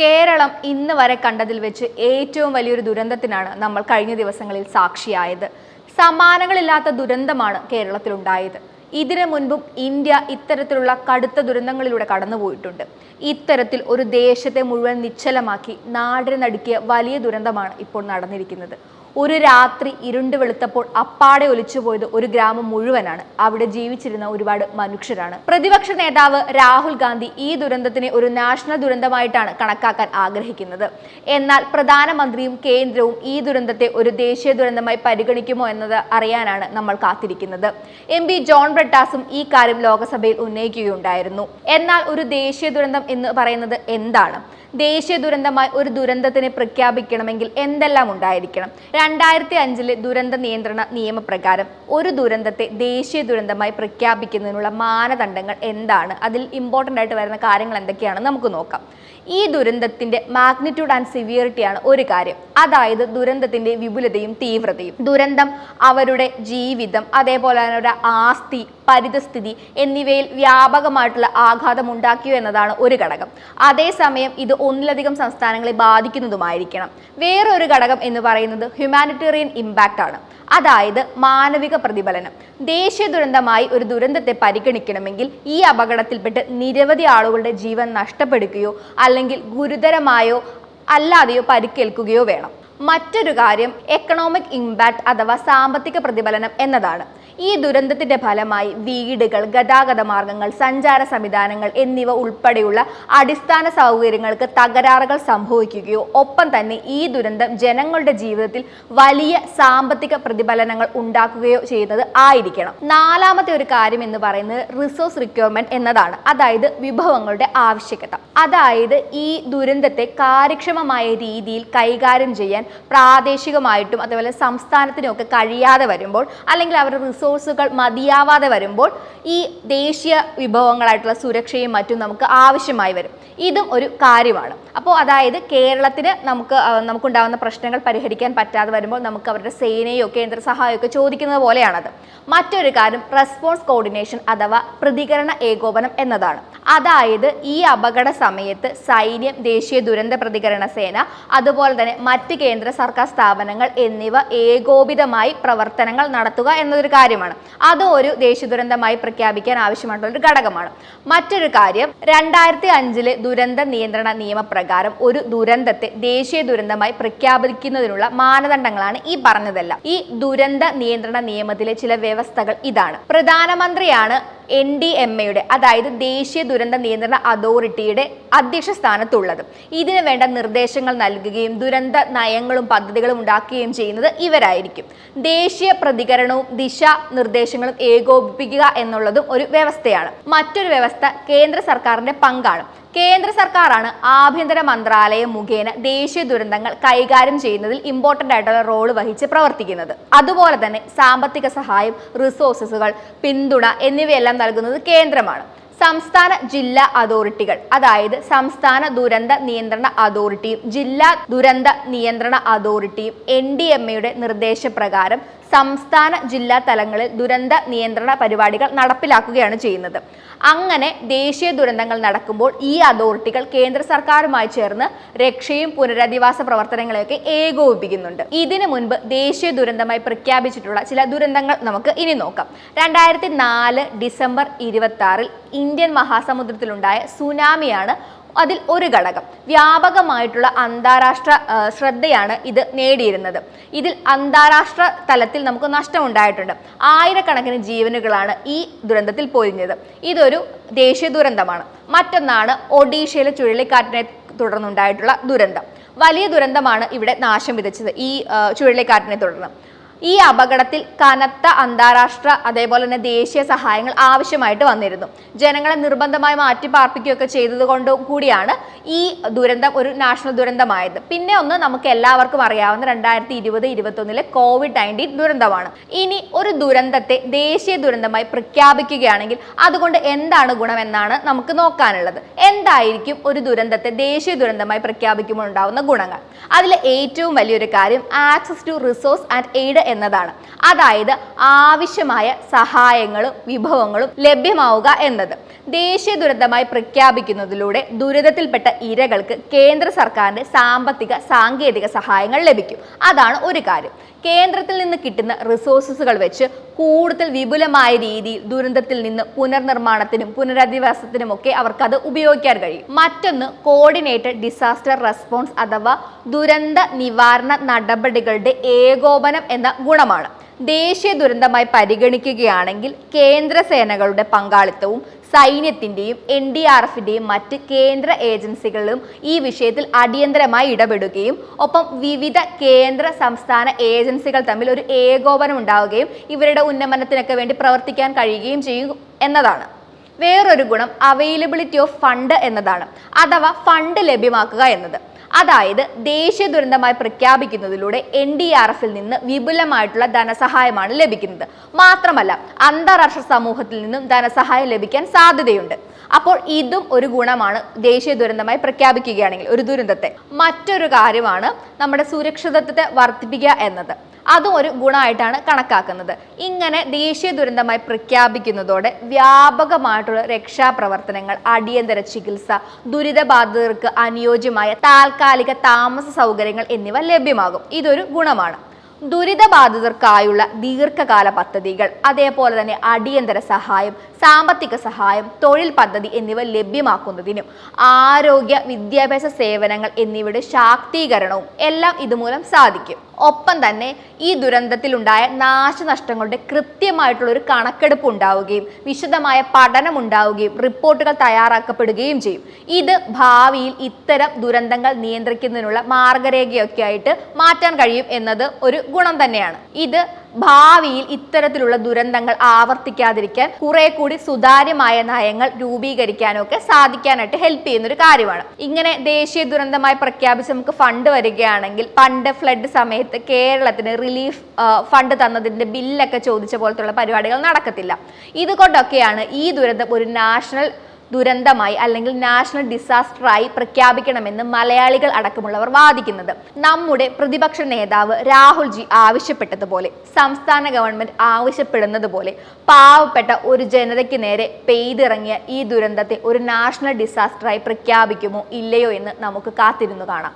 കേരളം ഇന്ന് വരെ കണ്ടതിൽ വെച്ച് ഏറ്റവും വലിയൊരു ദുരന്തത്തിനാണ് നമ്മൾ കഴിഞ്ഞ ദിവസങ്ങളിൽ സാക്ഷിയായത്. സമാനങ്ങളില്ലാത്ത ദുരന്തമാണ് കേരളത്തിലുണ്ടായത്. ഇതിനു മുൻപും ഇന്ത്യ ഇത്തരത്തിലുള്ള കടുത്ത ദുരന്തങ്ങളിലൂടെ കടന്നുപോയിട്ടുണ്ട്. ഇത്തരത്തിൽ ഒരു ദേശത്തെ മുഴുവൻ നിശ്ചലമാക്കി നാടിനെ നടുക്കിയ വലിയ ദുരന്തമാണ് ഇപ്പോൾ നടന്നിരിക്കുന്നത്. ഒരു രാത്രി ഇരുണ്ട് വെളുത്തപ്പോൾ അപ്പാടെ ഒലിച്ചുപോയത് ഒരു ഗ്രാമം മുഴുവനാണ്. അവിടെ ജീവിച്ചിരുന്ന ഒരുപാട് മനുഷ്യരാണ്. പ്രതിപക്ഷ നേതാവ് രാഹുൽ ഗാന്ധി ഈ ദുരന്തത്തിനെ ഒരു നാഷണൽ ദുരന്തമായിട്ടാണ് കണക്കാക്കാൻ ആഗ്രഹിക്കുന്നത്. എന്നാൽ പ്രധാനമന്ത്രിയും കേന്ദ്രവും ഈ ദുരന്തത്തെ ഒരു ദേശീയ ദുരന്തമായി പരിഗണിക്കുമോ എന്നത് അറിയാനാണ് നമ്മൾ കാത്തിരിക്കുന്നത്. എം പി ജോൺ ബ്രട്ടാസും ഈ കാര്യം ലോകസഭയിൽ ഉന്നയിക്കുകയുണ്ടായിരുന്നു. എന്നാൽ ഒരു ദേശീയ ദുരന്തം എന്ന് പറയുന്നത് എന്താണ്? ദേശീയ ദുരന്തമായി ഒരു ദുരന്തത്തിനെ പ്രഖ്യാപിക്കണമെങ്കിൽ എന്തെല്ലാം ഉണ്ടായിരിക്കണം? രണ്ടായിരത്തി അഞ്ചിലെ ദുരന്ത നിയന്ത്രണ നിയമപ്രകാരം ഒരു ദുരന്തത്തെ ദേശീയ ദുരന്തമായി പ്രഖ്യാപിക്കുന്നതിനുള്ള മാനദണ്ഡങ്ങൾ എന്താണ്? അതിൽ ഇമ്പോർട്ടന്റ് ആയിട്ട് വരുന്ന കാര്യങ്ങൾ എന്തൊക്കെയാണെന്ന് നമുക്ക് നോക്കാം. ഈ ദുരന്തത്തിന്റെ മാഗ്നിറ്റ്യൂഡ് ആൻഡ് സിവിയറിറ്റിയാണ് ഒരു കാര്യം. അതായത് ദുരന്തത്തിന്റെ വിപുലതയും തീവ്രതയും. ദുരന്തം അവരുടെ ജീവിതം അതേപോലെ തന്നെ അവരുടെ ആസ്തി പരിതസ്ഥിതി എന്നിവയിൽ വ്യാപകമായിട്ടുള്ള ആഘാതം ഉണ്ടാക്കിയോ എന്നതാണ് ഒരു ഘടകം. അതേസമയം ഇത് ഒന്നിലധികം സംസ്ഥാനങ്ങളെ ബാധിക്കുന്നതുമായിരിക്കണം. വേറൊരു ഘടകം എന്ന് പറയുന്നത് ഹ്യൂമാനിറ്റേറിയൻ ഇമ്പാക്റ്റ് ആണ്. അതായത് മാനവിക പ്രതിഫലനം. ദേശീയ ദുരന്തമായി ഒരു ദുരന്തത്തെ പരിഗണിക്കണമെങ്കിൽ ഈ അപകടത്തിൽപ്പെട്ട് നിരവധി ആളുകളുടെ ജീവൻ നഷ്ടപ്പെടുകയോ അല്ലെങ്കിൽ ഗുരുതരമായോ അല്ലാതെയോ പരിക്കേൽക്കുകയോ വേണം. മറ്റൊരു കാര്യം എക്കണോമിക് ഇമ്പാക്ട് അഥവാ സാമ്പത്തിക പ്രതിഫലനം എന്നതാണ്. ഈ ദുരന്തത്തിന്റെ ഫലമായി വീടുകൾ ഗതാഗത മാർഗങ്ങൾ സഞ്ചാര സംവിധാനങ്ങൾ എന്നിവ ഉൾപ്പെടെയുള്ള അടിസ്ഥാന സൗകര്യങ്ങൾക്ക് തകരാറുകൾ സംഭവിക്കുകയോ ഒപ്പം തന്നെ ഈ ദുരന്തം ജനങ്ങളുടെ ജീവിതത്തിൽ വലിയ സാമ്പത്തിക പ്രതിഫലനങ്ങൾ ഉണ്ടാക്കുകയോ ചെയ്യുന്നത് ആയിരിക്കണം. നാലാമത്തെ ഒരു കാര്യം എന്ന് പറയുന്നത് റിസോഴ്സ് റിക്വയർമെന്റ് എന്നതാണ്. അതായത് വിഭവങ്ങളുടെ ആവശ്യകത. അതായത് ഈ ദുരന്തത്തെ കാര്യക്ഷമമായ രീതിയിൽ കൈകാര്യം ചെയ്യാൻ പ്രാദേശികമായിട്ടും അതുപോലെ സംസ്ഥാനത്തിനും ഒക്കെ കഴിയാതെ വരുമ്പോൾ അല്ലെങ്കിൽ അവരുടെ റിസോഴ്സുകൾ മതിയാവാതെ വരുമ്പോൾ ഈ ദേശീയ വിഭവങ്ങളായിട്ടുള്ള സുരക്ഷയും മറ്റും നമുക്ക് ആവശ്യമായി വരും. ഇതും ഒരു കാര്യമാണ്. അപ്പോൾ അതായത് കേരളത്തിന് നമുക്ക് നമുക്കുണ്ടാകുന്ന പ്രശ്നങ്ങൾ പരിഹരിക്കാൻ പറ്റാതെ വരുമ്പോൾ നമുക്ക് അവരുടെ സേനയോ കേന്ദ്ര സഹായമോ ഒക്കെ ചോദിക്കുന്നത് പോലെയാണത്. മറ്റൊരു കാര്യം റെസ്പോൺസ് കോർഡിനേഷൻ അഥവാ പ്രതികരണ ഏകോപനം എന്നതാണ്. അതായത് ഈ അപകട സമയത്ത് സൈന്യം ദേശീയ ദുരന്ത പ്രതികരണ സേന അതുപോലെ തന്നെ മറ്റ് കേന്ദ്ര സർക്കാർ സ്ഥാപനങ്ങൾ എന്നിവ ഏകോപിതമായി പ്രവർത്തനങ്ങൾ നടത്തുക എന്നൊരു കാര്യമാണ്. അത് ഒരു ദേശീയ ദുരന്തമായി പ്രഖ്യാപിക്കാൻ ആവശ്യമായിട്ടുള്ള ഒരു ഘടകമാണ്. മറ്റൊരു കാര്യം രണ്ടായിരത്തി അഞ്ചിലെ ദുരന്ത നിയന്ത്രണ നിയമപ്രകാരം ഒരു ദുരന്തത്തെ ദേശീയ ദുരന്തമായി പ്രഖ്യാപിക്കുന്നതിനുള്ള മാനദണ്ഡങ്ങളാണ് ഈ പറഞ്ഞതെല്ലാം. ഈ ദുരന്ത നിയന്ത്രണ നിയമത്തിലെ ചില വ്യവസ്ഥകൾ ഇതാണ്. പ്രധാനമന്ത്രിയാണ് എൻ ഡി എം എയുടെ അതായത് ദേശീയ ദുരന്ത നിയന്ത്രണ അതോറിറ്റിയുടെ അധ്യക്ഷ സ്ഥാനത്തുള്ളത് ഇതിനു വേണ്ട നിർദ്ദേശങ്ങൾ നൽകുകയും ദുരന്ത നയങ്ങളും പദ്ധതികളും ഉണ്ടാക്കുകയും ചെയ്യുന്നത് ഇവരായിരിക്കും. ദേശീയ പ്രതികരണവും ദിശ നിർദ്ദേശങ്ങളും ഏകോപിപ്പിക്കുക എന്നുള്ളതും ഒരു വ്യവസ്ഥയാണ്. മറ്റൊരു വ്യവസ്ഥ കേന്ദ്ര സർക്കാരിന്റെ പങ്കാണ്. കേന്ദ്ര സർക്കാരാണ് ആഭ്യന്തര മന്ത്രാലയം മുഖേന ദേശീയ ദുരന്തങ്ങൾ കൈകാര്യം ചെയ്യുന്നതിൽ ഇമ്പോർട്ടന്റ് ആയിട്ടുള്ള റോൾ വഹിച്ച് പ്രവർത്തിക്കുന്നത്. അതുപോലെ തന്നെ സാമ്പത്തിക സഹായം റിസോഴ്സസുകൾ പിന്തുണ എന്നിവയെല്ലാം നൽകുന്നത് കേന്ദ്രമാണ്. സംസ്ഥാന ജില്ലാ അതോറിറ്റികൾ അതായത് സംസ്ഥാന ദുരന്ത നിയന്ത്രണ അതോറിറ്റിയും ജില്ലാ ദുരന്ത നിയന്ത്രണ അതോറിറ്റിയും എൻ ഡി എം എയുടെ നിർദ്ദേശപ്രകാരം സംസ്ഥാന ജില്ലാ തലങ്ങളിൽ ദുരന്ത നിയന്ത്രണ പരിപാടികൾ നടപ്പിലാക്കുകയാണ് ചെയ്യുന്നത്. അങ്ങനെ ദേശീയ ദുരന്തങ്ങൾ നടക്കുമ്പോൾ ഈ അതോറിറ്റികൾ കേന്ദ്ര സർക്കാരുമായി ചേർന്ന് രക്ഷയും പുനരധിവാസ പ്രവർത്തനങ്ങളെയൊക്കെ ഏകോപിപ്പിക്കുന്നുണ്ട്. ഇതിനു മുൻപ് ദേശീയ ദുരന്തമായി പ്രഖ്യാപിച്ചിട്ടുള്ള ചില ദുരന്തങ്ങൾ നമുക്ക് ഇനി നോക്കാം. രണ്ടായിരത്തി നാല് ഡിസംബർ ഇരുപത്തി ആറിൽ ഇന്ത്യൻ മഹാസമുദ്രത്തിലുണ്ടായ സുനാമിയാണ് അതിൽ ഒരു ഘടകം. വ്യാപകമായിട്ടുള്ള അന്താരാഷ്ട്ര ശ്രദ്ധയാണ് ഇത് നേടിയിരുന്നത്. ഇതിൽ അന്താരാഷ്ട്ര തലത്തിൽ നമുക്ക് നഷ്ടമുണ്ടായിട്ടുണ്ട്. ആയിരക്കണക്കിന് ജീവനുകളാണ് ഈ ദുരന്തത്തിൽ പൊരിഞ്ഞത് ഇതൊരു ദേശീയ ദുരന്തമാണ്. മറ്റൊന്നാണ് ഒഡീഷയിലെ ചുഴലിക്കാറ്റിനെ തുടർന്നുണ്ടായിട്ടുള്ള ദുരന്തം. വലിയ ദുരന്തമാണ് ഇവിടെ നാശം വിതച്ചത് ഈ ചുഴലിക്കാറ്റിനെ തുടർന്ന്. ഈ അപകടത്തിൽ കനത്ത അന്താരാഷ്ട്ര അതേപോലെ തന്നെ ദേശീയ സഹായങ്ങൾ ആവശ്യമായിട്ട് വന്നിരുന്നു. ജനങ്ങളെ നിർബന്ധമായി മാറ്റി പാർപ്പിക്കുകയൊക്കെ ചെയ്തത് കൂടിയാണ് ഈ ദുരന്തം ഒരു നാഷണൽ ദുരന്തമായത്. പിന്നെ ഒന്ന് നമുക്ക് എല്ലാവർക്കും അറിയാവുന്ന രണ്ടായിരത്തി ഇരുപത് ഇരുപത്തൊന്നിലെ കോവിഡ് നയന്റീൻ ദുരന്തമാണ്. ഇനി ഒരു ദുരന്തത്തെ ദേശീയ ദുരന്തമായി പ്രഖ്യാപിക്കുകയാണെങ്കിൽ അതുകൊണ്ട് എന്താണ് ഗുണമെന്നാണ് നമുക്ക് നോക്കാനുള്ളത്. എന്തായിരിക്കും ഒരു ദുരന്തത്തെ ദേശീയ ദുരന്തമായി പ്രഖ്യാപിക്കുമ്പോൾ ഉണ്ടാവുന്ന ഗുണങ്ങൾ? അതിലെ ഏറ്റവും വലിയൊരു കാര്യം access to resource and aid എന്നതാണ്. അതായത് ആവശ്യമായ സഹായങ്ങളും വിഭവങ്ങളും ലഭ്യമാവുക എന്നത്. ദേശീയ ദുരന്തമായി പ്രഖ്യാപിക്കുന്നതിലൂടെ ദുരിതത്തിൽപ്പെട്ട ഇരകൾക്ക് കേന്ദ്ര സർക്കാരിന്റെ സാമ്പത്തിക സാങ്കേതിക സഹായങ്ങൾ ലഭിക്കും. അതാണ് ഒരു കാര്യം. കേന്ദ്രത്തിൽ നിന്ന് കിട്ടുന്ന റിസോഴ്സസുകൾ വെച്ച് കൂടുതൽ വിപുലമായ രീതിയിൽ ദുരന്തത്തിൽ നിന്ന് പുനർനിർമ്മാണത്തിനും പുനരധിവാസത്തിനും ഒക്കെ അവർക്കത് ഉപയോഗിക്കാൻ കഴിയും. മറ്റൊന്ന് കോർഡിനേറ്റഡ് ഡിസാസ്റ്റർ റെസ്പോൺസ് അഥവാ ദുരന്ത നിവാരണ നടപടികളുടെ ഏകോപനം എന്ന ഗുണമാണ്. ദേശീയ ദുരന്തമായി പരിഗണിക്കുകയാണെങ്കിൽ കേന്ദ്ര സേനകളുടെ പങ്കാളിത്തവും സൈന്യത്തിന്റെയും എൻ ഡി ആർ എഫിന്റെയും മറ്റ് കേന്ദ്ര ഏജൻസികളിലും ഈ വിഷയത്തിൽ അടിയന്തരമായി ഇടപെടുകയും ഒപ്പം വിവിധ കേന്ദ്ര സംസ്ഥാന ഏജൻസികൾ തമ്മിൽ ഒരു ഏകോപനം ഉണ്ടാവുകയും ഇവരുടെ ഉന്നമനത്തിനൊക്കെ വേണ്ടി പ്രവർത്തിക്കാൻ കഴിയുകയും ചെയ്യും എന്നതാണ്. വേറൊരു ഗുണം അവൈലബിലിറ്റി ഓഫ് ഫണ്ട് എന്നതാണ്. അഥവാ ഫണ്ട് ലഭ്യമാക്കുക എന്നത്. അതായത് ദേശീയ ദുരന്തമായി പ്രഖ്യാപിക്കുന്നതിലൂടെ എൻ ഡി ആർ എഫിൽ നിന്ന് വിപുലമായിട്ടുള്ള ധനസഹായമാണ് ലഭിക്കുന്നത്. മാത്രമല്ല അന്താരാഷ്ട്ര സമൂഹത്തിൽ നിന്നും ധനസഹായം ലഭിക്കാൻ സാധ്യതയുണ്ട്. അപ്പോൾ ഇതും ഒരു ഗുണമാണ് ദേശീയ ദുരന്തമായി പ്രഖ്യാപിക്കുകയാണെങ്കിൽ ഒരു ദുരന്തത്തെ. മറ്റൊരു കാര്യമാണ് നമ്മുടെ സുരക്ഷിതത്വത്തെ വർദ്ധിപ്പിക്കുക എന്നത്. അതും ഒരു ഗുണമായിട്ടാണ് കണക്കാക്കുന്നത്. ഇങ്ങനെ ദേശീയ ദുരന്തമായി പ്രഖ്യാപിക്കുന്നതോടെ വ്യാപകമായിട്ടുള്ള രക്ഷാപ്രവർത്തനങ്ങൾ അടിയന്തര ചികിത്സ ദുരിതബാധിതർക്ക് അനുയോജ്യമായ താൽക്കാലിക താമസ സൗകര്യങ്ങൾ എന്നിവ ലഭ്യമാകും. ഇതൊരു ഗുണമാണ്. ദുരിതബാധിതർക്കായുള്ള ദീർഘകാല പദ്ധതികൾ അതേപോലെ തന്നെ അടിയന്തര സഹായം സാമ്പത്തിക സഹായം തൊഴിൽ പദ്ധതി എന്നിവ ലഭ്യമാക്കുന്നതിനും ആരോഗ്യ വിദ്യാഭ്യാസ സേവനങ്ങൾ എന്നിവയുടെ ശാക്തീകരണവും എല്ലാം ഇതുമൂലം സാധിക്കും. ഒപ്പം തന്നെ ഈ ദുരന്തത്തിലുണ്ടായ നാശനഷ്ടങ്ങളുടെ കൃത്യമായിട്ടുള്ള ഒരു കണക്കെടുപ്പ് ഉണ്ടാവുകയും വിശദമായ പഠനം ഉണ്ടാവുകയും റിപ്പോർട്ടുകൾ തയ്യാറാക്കപ്പെടുകയും ചെയ്യും. ഇത് ഭാവിയിൽ ഇത്തരം ദുരന്തങ്ങൾ നിയന്ത്രിക്കുന്നതിനുള്ള മാർഗരേഖയൊക്കെ ആയിട്ട് മാറ്റാൻ കഴിയും എന്നത് ഒരു ഗുണം തന്നെയാണ്. ഇത് ഭാവിയിൽ ഇത്തരത്തിലുള്ള ദുരന്തങ്ങൾ ആവർത്തിക്കാതിരിക്കാൻ കുറെ കൂടി സുതാര്യമായ നയങ്ങൾ രൂപീകരിക്കാനൊക്കെ സാധിക്കാനായിട്ട് ഹെൽപ്പ് ചെയ്യുന്ന ഒരു കാര്യമാണ്. ഇങ്ങനെ ദേശീയ ദുരന്തമായി പ്രഖ്യാപിച്ച് നമുക്ക് ഫണ്ട് വരികയാണെങ്കിൽ പണ്ട് ഫ്ലഡ് സമയത്ത് കേരളത്തിന് റിലീഫ് ഫണ്ട് തന്നതിന്റെ ബില്ലൊക്കെ ചോദിച്ച പോലത്തുള്ള പരിപാടികൾ നടക്കത്തില്ല. ഇതുകൊണ്ടൊക്കെയാണ് ഈ ദുരന്തം ഒരു നാഷണൽ ദുരന്തമായി അല്ലെങ്കിൽ നാഷണൽ ഡിസാസ്റ്ററായി പ്രഖ്യാപിക്കണമെന്ന് മലയാളികൾ അടക്കമുള്ളവർ വാദിക്കുന്നത്. നമ്മുടെ പ്രതിപക്ഷ നേതാവ് രാഹുൽജി ആവശ്യപ്പെട്ടതുപോലെ സംസ്ഥാന ഗവൺമെന്റ് ആവശ്യപ്പെടുന്നത് പോലെ പാവപ്പെട്ട ഒരു ജനതയ്ക്ക് നേരെ പെയ്തിറങ്ങിയ ഈ ദുരന്തത്തെ ഒരു നാഷണൽ ഡിസാസ്റ്ററായി പ്രഖ്യാപിക്കുമോ ഇല്ലയോ എന്ന് നമുക്ക് കാത്തിരുന്നു കാണാം.